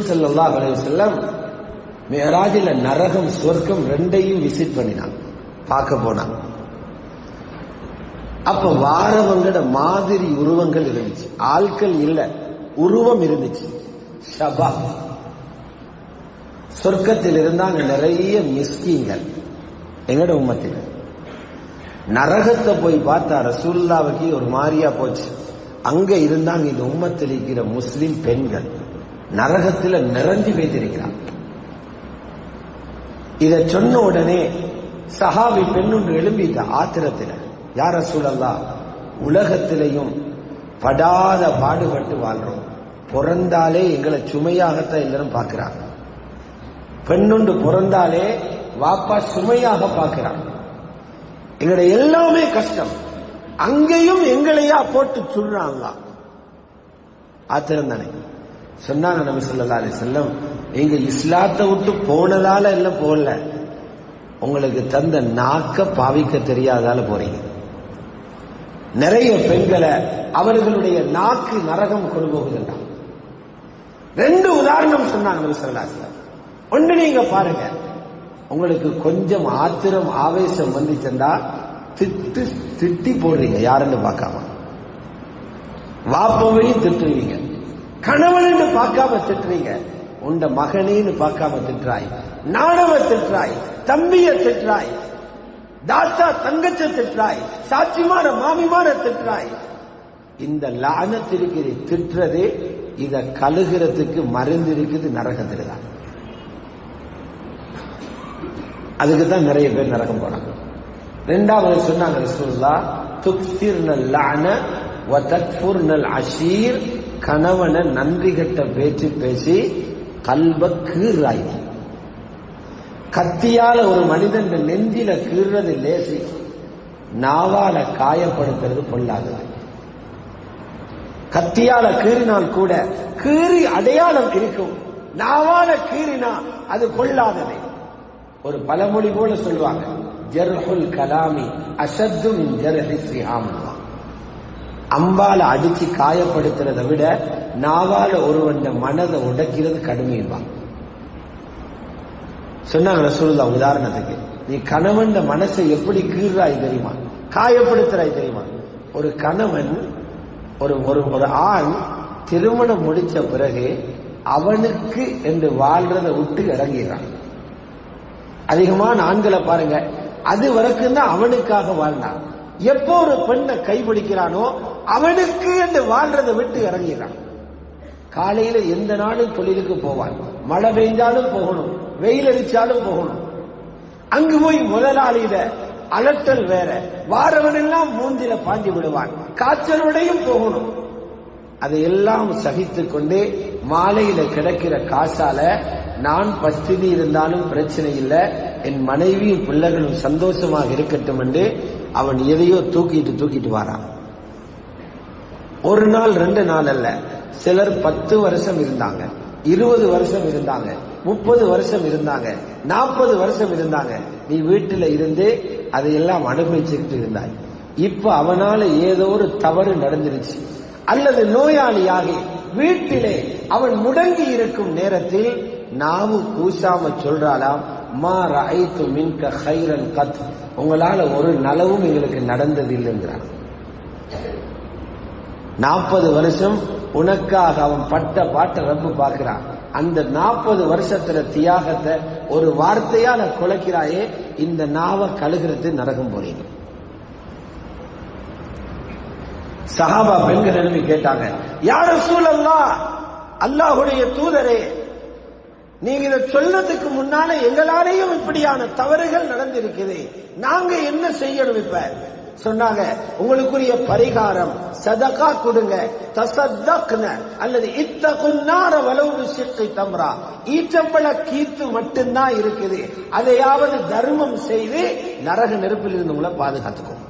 ஸல்லல்லாஹு அலைஹி செல்லம் மியராஜில நரகம் சொர்க்கம் ரெண்டையும் விசிட் பண்ணினான். பார்க்க போனான். அப்ப வாரவங்கட மாதிரி உருவங்கள் இருந்துச்சு. ஆட்கள் இல்ல உருவம் இருந்துச்சு. ஷபா. சொர்க்கத்தில் இருந்தாங்க நிறைய மிஸ்கிங்கள் எங்கட உம்மத்தில்? நரகத்தை போய் பார்த்தா ரசூல்லாவுக்கு ஒரு மாதிரியா போச்சு. அங்க இருந்தாங்க இந்த உம்மத்தில் இருக்கிற முஸ்லிம் பெண்கள். நரகத்தில் நிறைஞ்சு வைத்திருக்கிறான் இத சொன்ன உடனே சஹாபி பெண்ணொன்று எழும்பிட்ட ஆத்திரத்தில் யார சூழல்லா உலகத்திலையும் படாத பாடுபட்டு வாழ்றோம். பிறந்தாலே எங்களை சுமையாகத்தான் எல்லாரும் பார்க்கிறாங்க. பெண்ணுண்டு பிறந்தாலே வாப்பா சுமையாக பார்க்கிறான். எங்களை எல்லாமே கஷ்டம். அங்கேயும் எங்களையா போட்டு சொல்றாங்க ஆத்திரம் தானே. சொன்னாங்க நபி சொல்லா அலி செல்லம் நீங்க இஸ்லாத்தை விட்டு போனதால எல்லாம் போடல உங்களுக்கு தந்த நாக்க பாவிக்க தெரியாதால போறீங்க. நிறைய பெண்களை அவர்களுடைய நாக்கு நரகம் கொண்டு போகுதுன்னா ரெண்டு உதாரணம் சொன்னாங்க நபி சொல்லா செல்லம் ஒன்று நீங்க பாருங்க. உங்களுக்கு கொஞ்சம் ஆத்திரம் ஆவேசம் வந்துச்சுண்டா திட்டு திட்டி போடுறீங்க யாருன்னு பார்க்காம. வாப்பவையும் திட்டுவீங்க. கணவன் பார்க்காம திட்டுறீங்க. உண்ட மகனேன்னு பார்க்காம திட்டுறாய். நாணவ திட்டுறாய். தம்பிய திட்டுறாய். தாத்தா தங்கச்ச திட்டுறாய். சாட்சிமான மாமிமான திட்டுறாய். இந்த லானத்திற்கு திட்டுறதே இத கழுகிறதுக்கு மருந்து இருக்குது நரகத்தில் தான். அதுக்கு தான் நிறைய பேர் நரகம் போனாங்க. ரெண்டாவது சொன்னாங்க ரசூல்லா துக்சிர்னல் லான வ தக்ஃபுர்னல் அஷீர் கணவனை நன்றி கட்ட பேச்சு பேசி கல்வ கீறாய். கத்தியால ஒரு மனிதன் நெஞ்சில கீறது லேசி நாவால காயப்படுத்துறது பொல்லாது கத்தியால கீறினால் கூட கீறி அடையாளம் இருக்கும் நாவால கீறினா அது கொள்ளாதது ஒரு பழமொழி போல சொல்லுவாங்க ஜெர்ஹுல் கலாமி அசத்து ஜெர்ஹி ஜர்ஹி அம்பால அடிச்சு காயப்படுத்துறதை விட நாவால ஒருவன் மனதை உடைக்கிறது கடுமையும்பான் சொன்னாங்க ரசூலுல்லா உதாரணத்துக்கு நீ கணவன் மனசை எப்படி கீறாய் தெரியுமா? காயப்படுத்துறாய் தெரியுமா? ஒரு கணவன் ஒரு ஒரு ஒரு ஆண் திருமணம் முடிச்ச பிறகு அவனுக்கு என்று வாழ்றத விட்டு இறங்கிறான் அதிகமான ஆண்களை பாருங்க அது வரைக்கும் தான் அவனுக்காக வாழ்ந்தான். எப்போ ஒரு பெண்ணை கைபிடிக்கிறானோ அவனுக்கு என்று வாழ்றதை விட்டு இறங்கிறான் காலையில எந்த நாளும் தொழிலுக்கு போவான். மழை பெய்ஞ்சாலும் போகணும். வெயில் அடிச்சாலும் போகணும். அங்கு போய் முதலாளியில அலட்டல் வேற. வாரவன் எல்லாம் மூஞ்சில பாஞ்சி விடுவான். காய்ச்சலோடையும் போகணும். அதையெல்லாம் சகித்துக் கொண்டே மாலையில கிடைக்கிற காசால நான் பஸ்திதி இருந்தாலும் பிரச்சனை இல்லை. என் மனைவியும் பிள்ளைகளும் சந்தோஷமாக இருக்கட்டும் என்று அவன் எதையோ தூக்கிட்டு தூக்கிட்டு வாரான். ஒரு நாள் ரெண்டு நாள் அல்ல. சிலர் பத்து வருஷம் இருந்தாங்க. இருபது வருஷம் இருந்தாங்க. முப்பது வருஷம் இருந்தாங்க. நாற்பது வருஷம் இருந்தாங்க. நீ வீட்டில் இருந்து அதையெல்லாம் அனுபவிச்சுக்கிட்டு இருந்தாய். இப்ப அவனால ஏதோ ஒரு தவறு நடந்துருச்சு. அல்லது நோயாளியாகி வீட்டிலே அவன் முடங்கி இருக்கும் நேரத்தில் நாவு கூசாம சொல்றாளாம் மா ராய்த்து மின்க ஹைரன் கத். உங்களால ஒரு நலவும் எங்களுக்கு நடந்தது இல்லைங்கிறான் நாற்பது வருஷம் உனக்காக அவன் பட்ட பாட்டை ரப்பு பார்க்கிறான். அந்த நாற்பது வருஷத்துல தியாகத்தை ஒரு வார்த்தையால குலைக்கிறாயே இந்த நாவ கழுகிறது நரகம் போறீங்க. சஹாபா பெண்கள் எழுப்பி கேட்டாங்க யார சூழல்லா அல்லாஹுடைய தூதரே நீங்க இதை சொல்றதுக்கு முன்னால எங்களாலேயும் இப்படியான தவறுகள் நடந்திருக்குது. நாங்க என்ன செய்யணும் இப்ப? சொன்னாங்க உங்களுக்குரிய பரிகாரம் சதகா கொடுங்க தசத்தக்ன அல்லது இத்த குன்னார வலவு சிக்கை தம்ரா. ஈச்சப்பழ கீத்து மட்டும்தான் இருக்குது. அதையாவது தர்மம் செய்து நரக நெருப்பில் இருந்து உங்களை பாதுகாத்துக்கும்.